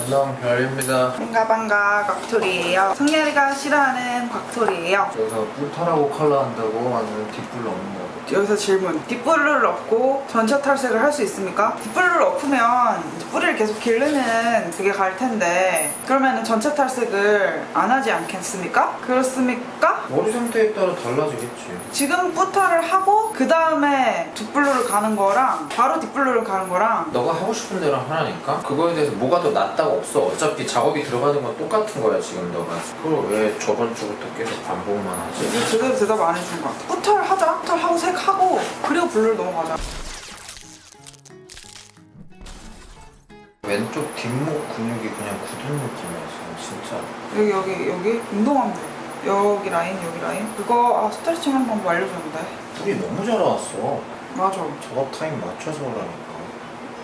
안녕 별입니다. 반가 반가 곽토리예요. 성렬이가 싫어하는 곽토리예요. 여기서 뿔털하고 컬러 한다고 아니면 뒷불 넣는다고? 여기서 질문. 뒷불을 엎고 전체 탈색을 할 수 있습니까? 뒷불을 엎으면 뿌리를 계속 기르는 그게 갈 텐데 그러면 전체 탈색을 안 하지 않겠습니까? 그렇습니까? 머리 상태에 따라 달라지겠지. 지금 뿌타를 하고 그 다음에 뒷불로를 가는 거랑 바로 뒷불로를 가는 거랑 너가 하고 싶은 대로 하라니까? 그거에 대해서 뭐가 더 낫다고 없어. 어차피 작업이 들어가는 건 똑같은 거야 지금 너가. 그걸 왜 저번 주부터 계속 반복만 하지? 이게 제대로 대답 안 해준 것 같아. 뿌타를 하자. 뿌타를 하고 색하고 그리고 블루를 넘어가자. 왼쪽 뒷목 근육이 그냥 굳은 느낌이었어 진짜. 여기 여기 여기 운동하면 돼. 여기 라인 여기 라인 그거 아 스트레칭 한번 알려줬는데 뿔이 너무 잘 나왔어. 맞아 작업 타임 맞춰서 하라니까.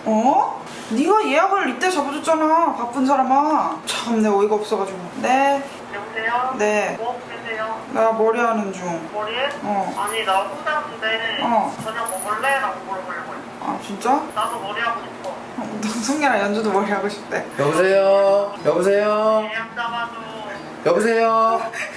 어? 네가 예약을 이때 잡아줬잖아 바쁜 사람아 참 내 어이가 없어가지고 네네 여보세요? 네. 뭐 계세요? 나 머리 하는 중 머리에? 어. 아니 나 혼자인데 어. 저녁 먹을래? 라고 물어보려고 했어 아 진짜? 나도 머리 하고 싶어 어, 성이랑 연주도 머리 하고 싶대 여보세요? 여보세요? 예약 잡아줘 여보세요?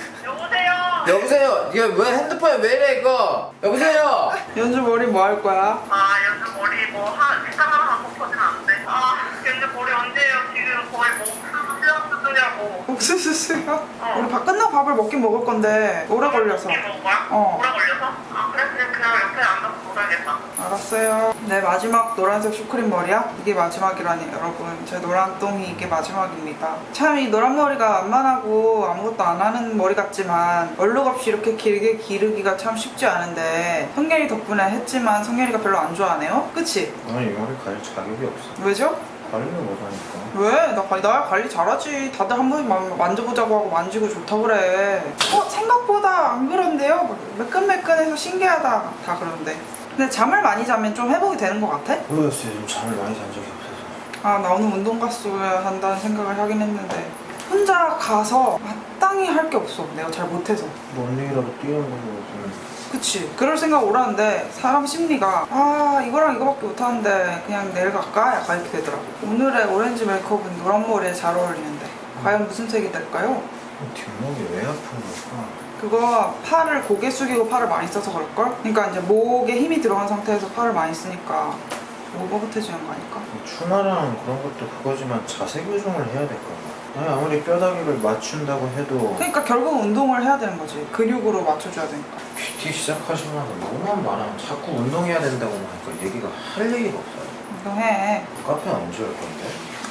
여보세요? 이거 왜 핸드폰에 왜 이래 이거? 여보세요? 연주 머리 뭐 할 거야? 아 연주 머리 뭐 한 색깔 하나 하고 퍼진 않는데 아 연주 머리 언제예요? 지금 거의 뭐 옥수수 수영 수준이라고 옥수수 수요? 어. 우리 밥 끝나고 밥을 먹긴 먹을 건데 오래 걸려서 이게 거야? 어. 오래 걸려서? 아 그래? 그냥 그냥 옆에 놀아야겠다 알았어요. 내 마지막 노란색 슈크림 머리야? 이게 마지막이라니 여러분. 제 노란 똥이 이게 마지막입니다. 참 이 노란 머리가 완만하고 아무것도 안 하는 머리 같지만 얼룩 없이 이렇게 길게 기르기가 참 쉽지 않은데 성렬이 덕분에 했지만 성렬이가 별로 안 좋아하네요? 그치? 나는 이 머리 가릴 자격이 없어. 왜죠? 관리를 못하니까. 왜? 나, 관리- 나 관리 잘하지. 다들 한 번 만져보자고 하고 만지고 좋다 그래. 어? 생각보다 안 그런데요? 매끈매끈해서 신기하다. 다 그러는데. 근데 잠을 많이 자면 좀 회복이 되는 것 같아? 모르겠어요. 요즘 잠을 많이 잔 적이 없어서. 아, 나 오늘 운동 갔어야 한다는 생각을 하긴 했는데. 혼자 가서 마땅히 할 게 없어. 내가 잘 못해서. 런닝이라도 뛰는 거고 좀 그치. 그럴 생각 오라는데 사람 심리가 아 이거랑 이거밖에 못하는데 그냥 내일 갈까? 약간 이렇게 되더라고. 오늘의 오렌지 메이크업은 노란 머리에 잘 어울리는데 과연 무슨 색이 될까요? 뒷목이 왜 아픈 걸까? 그거 팔을 고개 숙이고 팔을 많이 써서 그럴걸? 그러니까 이제 목에 힘이 들어간 상태에서 팔을 많이 쓰니까 뻣뻣해지는 거 아닐까? 추나랑 그런 것도 그거지만 자세 교정을 해야 될 거야. 아니 아무리 뼈다귀를 맞춘다고 해도 그러니까 결국 운동을 해야 되는 거지. 근육으로 맞춰줘야 되니까. PT 시작하시면 너무만 많아. 자꾸 운동해야 된다고 하니까 얘기가 할 얘기가 없어요. 운동해. 카페는 언제 올 건데?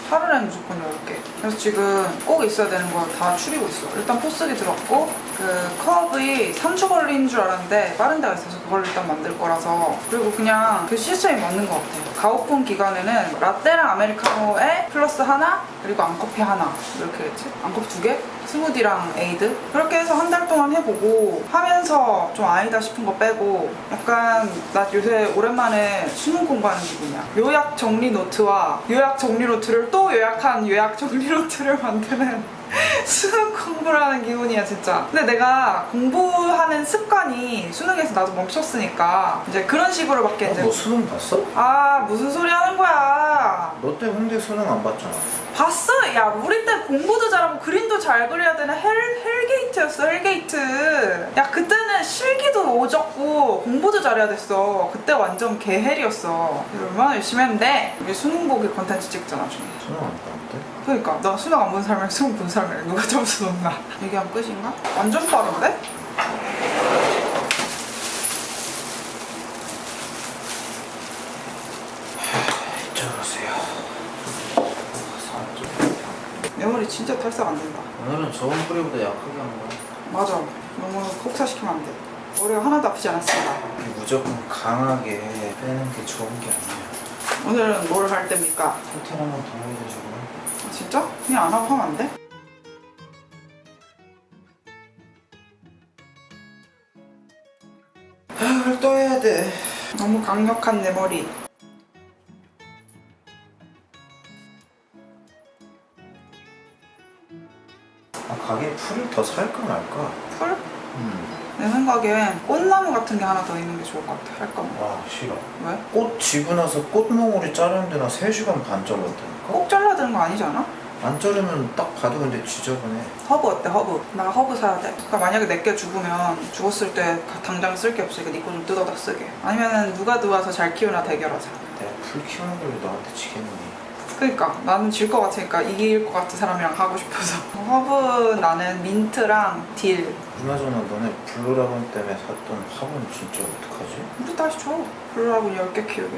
하루에 무조건 10개. 그래서 지금 꼭 있어야 되는 거다 추리고 있어. 일단 포스기 들었고, 그 컵이 3주 걸린 줄 알았는데, 빠른 데가 있어서 그걸 일단 만들 거라서. 그리고 그냥 그 시스템이 맞는 것 같아요. 가오폰 기간에는 라떼랑 아메리카노에 플러스 하나, 그리고 앙커피 하나. 이렇게 했지? 앙커피 두 개? 스무디랑 에이드? 그렇게 해서 한 달 동안 해보고, 하면서 좀 아니다 싶은 거 빼고, 약간 나 요새 오랜만에 수능 공부하는 기분이야. 요약 정리 노트와 요약 정리 노트를 또 요약한 요약 정리 노트를 만드는 수능 공부를 하는 기분이야 진짜. 근데 내가 공부하는 습관이 수능에서 나도 멈췄으니까 이제 그런 식으로 밖에 어, 이제 너 수능 봤어? 아 무슨 소리 하는 거야. 너 때 홍대 수능 안 봤잖아. 봤어? 야 우리 때 공부도 잘하고 그림도 잘 그려야 되는 헬, 헬게이트였어 헬게이트 야 그때는 실기도 오졌고 공부도 잘해야 됐어 그때 완전 개헬이었어 얼마나 열심히 했는데 우리 수능 보기 컨텐츠 찍잖아 나중에 수능 안 봤는데? 그러니까 나 수능 안 본 사람이랑 수능 본 사람이랑 누가 점수 높나 얘기하면 끝인가? 완전 빠른데? 저러세요. 진짜 탈색 안 된다 오늘은 저번 뿌리보다 약하게 한 거야. 맞아 너무 폭사시키면 안 돼 머리가 하나도 아프지 않았습니다 무조건 강하게 빼는 게 좋은 게 아니야. 오늘은 뭘 할 때입니까? 호텔 한번 더 해야 되시고. 아, 진짜? 그냥 안 하고 하면 안 돼? 아, 그걸 또 해야 돼. 너무 강력한 내 머리. 가게 풀을 더 살까 말까? 풀? 음. 내 생각엔 꽃나무 같은 게 하나 더 있는 게 좋을 것 같아. 할 거면. 와, 싫어. 왜? 꽃 지고 나서 꽃몽울이 자르는데 나 3시간 반 잘랐다니까? 꼭 잘라야 되는 거 아니잖아? 안 자르면 딱 봐도 근데 지저분해. 허브 어때 허브? 나 허브 사야 돼 그러니까 만약에 내게 죽으면 죽었을 때 당장 쓸 게 없으니까 네 거 좀 뜯어다 쓰게 아니면은 누가 더잘 키우나 대결하자 내가 풀 키우는 걸로 너한테 지겠니? 그러니까 나는 질 것 같으니까 이길 것 같은 사람이랑 하고 싶어서 허브 나는 민트랑 딜 그나저나 너네 블루라곤 때문에 샀던 화분 진짜 어떡하지? 우리 다시 줘 블루라고 10개 키우게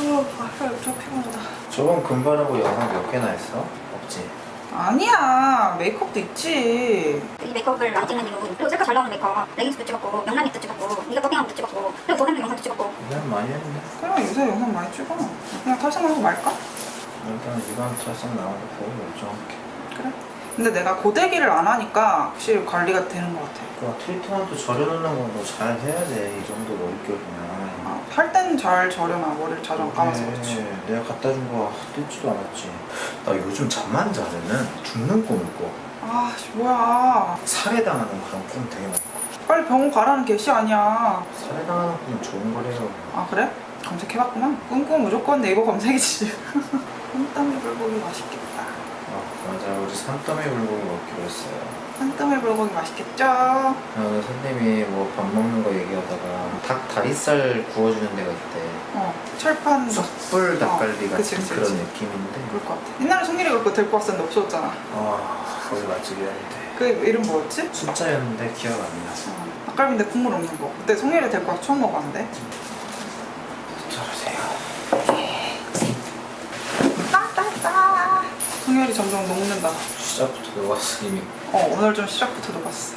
어, 아, 저 피곤하다 저번 금발하고 영상 몇 개나 했어? 없지? 아니야 메이크업도 있지 이 메이크업을 안 찍는 이유 그리고 셀카 잘 나오는 메이크업 레깅스도 찍었고 명란잎도 찍었고 네가 더빙한 것도 찍었고 그리고 도lem도 영상도 찍었고 그냥 많이 했네. 그냥 요새 영상 많이 찍어 그냥 탈색하고 말까? 일단 이번 탈색 나온 거 보고 결정할게. 그래 근데 내가 고데기를 안 하니까 확실히 관리가 되는 것 같아 그거 트리트먼트 절여놓는 거도 잘 해야 돼. 이 정도 머릿결이면. 아, 할 때는 잘 저려놔 머리를 자주 안 감아서 그렇지 네, 내가 갖다 준 거 뜯지도 않았지. 나 요즘 잠만 자면은 죽는 꿈을 꿔. 아 씨, 뭐야 살해당하는 그런 꿈 되게 많아. 빨리 병원 가라는 개시 아니야 살해당하는 꿈은 좋은 거래요. 아 그래? 검색해봤구만 꿈꾸면 무조건 네이버 검색이지 산더미 불고기 맛있겠다 아 맞아 우리 산더미 불고기 먹기로 했어요. 산더미 불고기 맛있겠죠? 아, 오늘 선생님이 뭐 밥 먹는 거 얘기하다가 닭 다리살 구워주는 데가 있대. 어 철판 숯불 닭갈비 어, 같은 그치, 그런 그치. 느낌인데. 그럴 것 같아 옛날에 송일이가 그거 데리고 왔었는데 없어졌잖아 아 거기 맛집이었는데. 그 이름 뭐였지? 숫자였는데 기억 안 나. 어, 닭갈비인데 국물 없는 거 그때 송일이 데리고 와서 처음 먹었는데 저러세요. 따따따 송일이 점점 녹는다 시작부터 녹았어 이미. 어 오늘 좀 시작부터 녹았어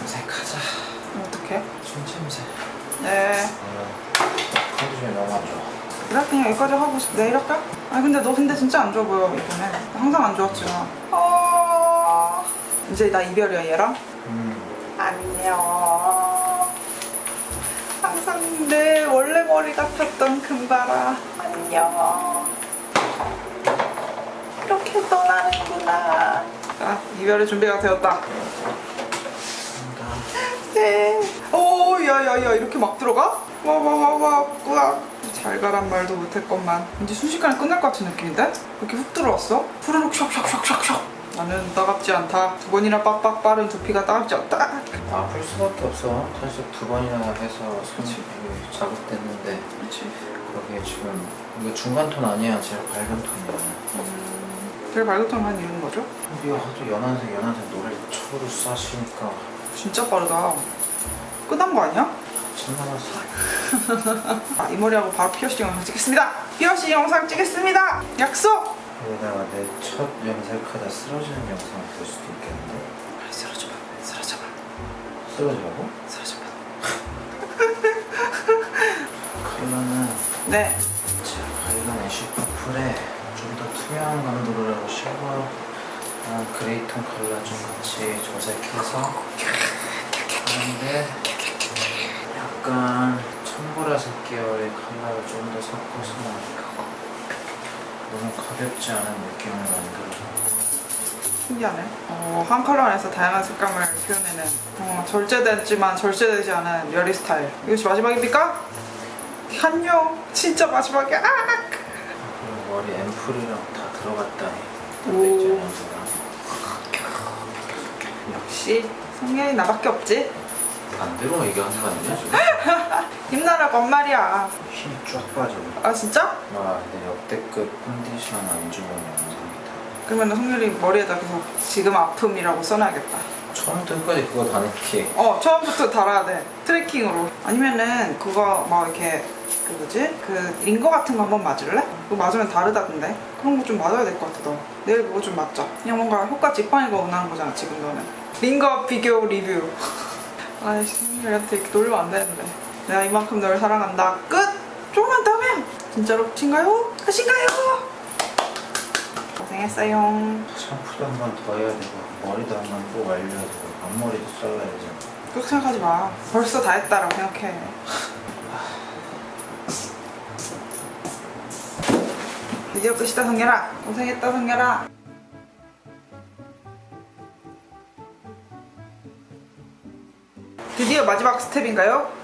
염색하자. 어떡해? 손냄새. 네 컨디션이 너무 안 좋아. 그래 그냥 여기까지 하고 싶- 내일 할까? 아니 근데 너 근데 진짜 안 좋아 보여 이번에 항상 안 좋았지만 어... 이제 나 이별이야 얘랑? 음. 안녕 항상 내 원래 머리 같았던 금바라 안녕 이렇게 떠나는구나 아 이별의 준비가 되었다 네. 오, 야 야 야 이렇게 막 들어가? 와 와 와 와 꾸악. 잘 가란 말도 못했건만. 이제 순식간에 끝날 것 같은 느낌인데? 이렇게 훅 들어왔어? 후루룩 샥샥샥샥샥. 나는 따갑지 않다. 두 번이나 빡빡 빠른 두피가 따갑지 않다. 아플 수밖에 없어. 사실 두 번이나 해서 손이. 자극됐는데 그렇지. 거기에 지금 이거 중간 톤 아니야. 제일 밝은 톤이야. 음, 제일 밝은 톤만 이런 거죠? 우리가 하도 연한색 연한색 노래를 초로 쏴시니까 진짜 빠르다. 끝난 거 아니야? 참 남았어. 아, 이 머리하고 바로 피어싱 영상 찍겠습니다. 피어싱 영상 찍겠습니다. 약속. 여기다가 내 첫 염색하다 쓰러지는 영상을 볼 수도 있겠는데 빨리 쓰러져봐. 쓰러져봐. 쓰러지라고? 쓰러져봐. 컬러는 네. 제가 관련 애쉬 퍼플에 좀 더 투명한 감도를 하고 실버 아, 그레이톤 컬러 좀 같이 조색해서 하는데 약간 청보라색 계열의 컬러를 좀 더 섞어서 너무 가볍지 않은 느낌을 만들어서 신기하네. 어, 한 컬러 안에서 다양한 색감을 표현해낸 어, 절제됐지만 절제되지 않은 열리 스타일. 이것이 마지막입니까? 안녕. 진짜 마지막이야. 아! 머리 앰플이랑 다 들어갔다니 오. 역시 성현이 나밖에 없지. 반대로 얘기하는 거 아니냐 지금? 힘나라고 말이야. 힘이 쫙 빠져 아 진짜? 와 근데 역대급 컨디션 안 좋은 영상이다 그러면 성현이 머리에다 계속 지금 아픔이라고 써놔야겠다. 처음부터 끝까지 그거 다 넣기 어 처음부터 달아야 돼. 트래킹으로. 아니면은 그거 막 이렇게 그 뭐지? 그 링거 같은 거 한번 맞을래? 그거 맞으면 다르다던데. 그런 거 좀 맞아야 될 것 같아 너. 내일 그거 좀 맞자. 그냥 뭔가 효과 직방이가 원하는 거잖아 지금 너는. 링거 비교 리뷰. 아이씨 우리한테 이렇게 놀면 안 되는데. 내가 이만큼 널 사랑한다. 끝. 조금만 더 하면 진짜로 끝인가요? 끝인가요? 고생했어요. 샴푸도 한 번 더 해야 되고 머리도 한 번 꼭 말려야 되고 앞머리도 잘라야지 그렇게 생각하지 마. 벌써 다 했다라고 생각해. 드디어 끝이다 성렬아. 고생했다 성렬아. 드디어 마지막 스텝인가요?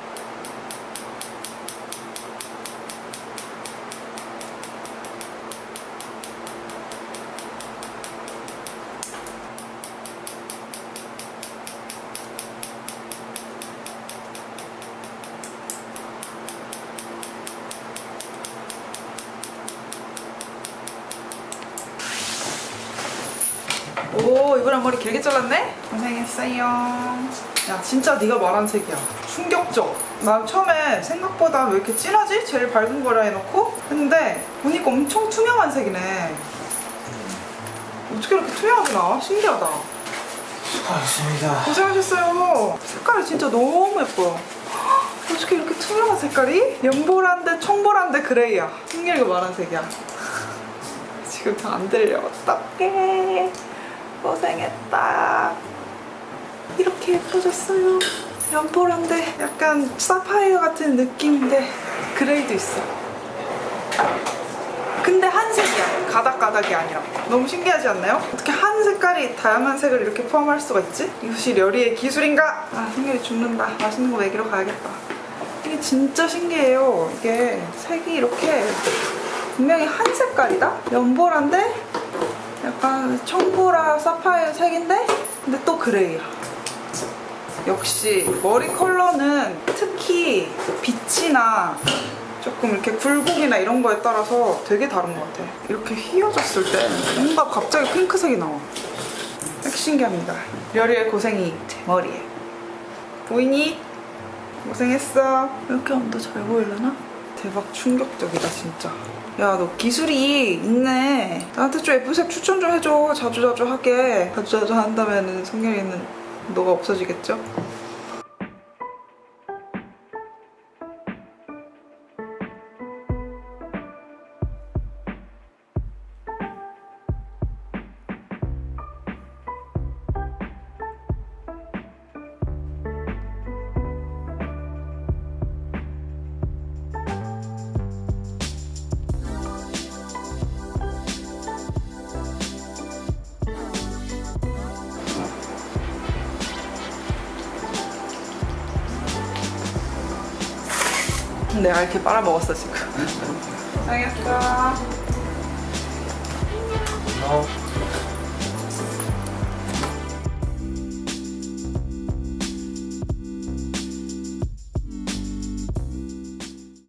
오 이번엔 머리 길게 잘랐네? 고생했어요. 야 진짜 네가 말한 색이야. 충격적. 난 처음에 생각보다 왜 이렇게 진하지? 제일 밝은 거라 해놓고 근데 보니까 엄청 투명한 색이네. 어떻게 이렇게 투명하게 나와? 신기하다. 수고하셨습니다. 고생하셨어요. 색깔이 진짜 너무 예뻐요. 어떻게 이렇게 투명한 색깔이? 연보라인데 청보라인데 그레이야. 승길이가 말한 색이야. 지금 다 안 들려. 어떡해 고생했다 이렇게 예뻐졌어요 연보라인데 약간 사파이어 같은 느낌인데 그레이도 있어 근데 한 색이야 가닥가닥이 아니라 너무 신기하지 않나요? 어떻게 한 색깔이 다양한 색을 이렇게 포함할 수가 있지? 이것이 요리의 기술인가? 아 승결이 죽는다 맛있는 거 먹이러 가야겠다 이게 진짜 신기해요 이게 색이 이렇게 분명히 한 색깔이다? 연보라인데 약간 청보라 사파이어 색인데 근데 또 그레이야 역시 머리 컬러는 특히 빛이나 조금 이렇게 굴곡이나 이런 거에 따라서 되게 다른 것 같아. 이렇게 휘어졌을 때 뭔가 갑자기 핑크색이 나와. 딱 신기합니다. 려리의 고생이 제 머리에. 보이니? 고생했어. 이렇게 하면 더 잘 보이려나? 대박 충격적이다 진짜. 야 너 기술이 있네. 나한테 좀 예쁜 색 추천 좀 해줘. 자주자주 하게. 자주자주 한다면은 성경이는 너가 없어지겠죠? 내가 이렇게 빨아먹었어 지금. 음. 알겠어. 어.